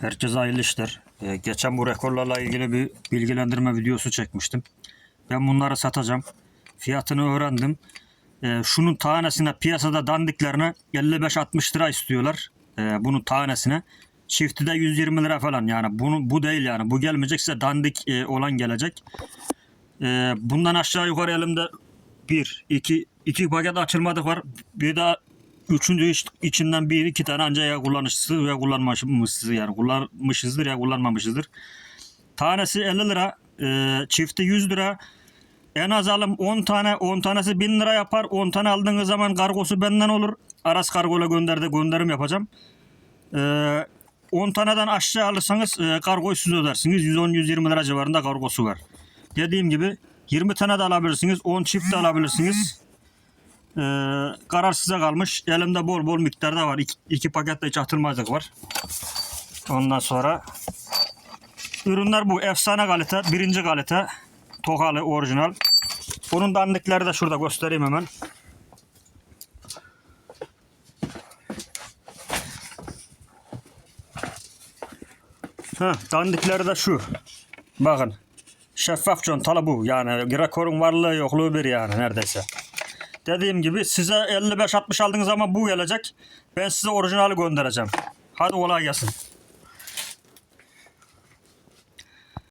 Herkese hayırlı işler. Ee, geçen bu rekorlarla ilgili bir bilgilendirme videosu çekmiştim. Ben bunları satacağım. Fiyatını öğrendim. Ee, şunun tanesine piyasada dandiklerine 55-60 lira istiyorlar. Ee, bunun tanesine. Çifti de 120 lira falan yani. Bunu, bu değil yani. Bu gelmeyecekse dandik e, olan gelecek. Ee, bundan aşağı yukarı elimde bir, iki, iki paket açılmadık var. Bir daha üçüncü iç- içinden bir iki tane ancak ya kullanışsız ya kullanmamışsız yani kullanmışızdır ya kullanmamışızdır. Tanesi 50 lira, e, çifti 100 lira. En az alım 10 tane, 10 tanesi 1000 lira yapar. 10 tane aldığınız zaman kargosu benden olur. Aras kargoyla gönderdi, gönderim yapacağım. E, 10 taneden aşağı alırsanız e, kargoyu siz ödersiniz. 110-120 lira civarında kargosu var. Dediğim gibi 20 tane de alabilirsiniz, 10 çift de alabilirsiniz. Ee, karar size kalmış. Elimde bol bol miktarda var. İki, iki paket de hiç atılmazlık var. Ondan sonra ürünler bu. Efsane kalite. Birinci kalite. Tokalı orijinal. Bunun dandikleri de şurada göstereyim hemen. Ha, dandikleri de şu. Bakın. Şeffaf contalı bu. Yani rekorun varlığı yokluğu bir yani neredeyse. Dediğim gibi size 55-60 aldığınız zaman bu gelecek. Ben size orijinali göndereceğim. Hadi kolay gelsin.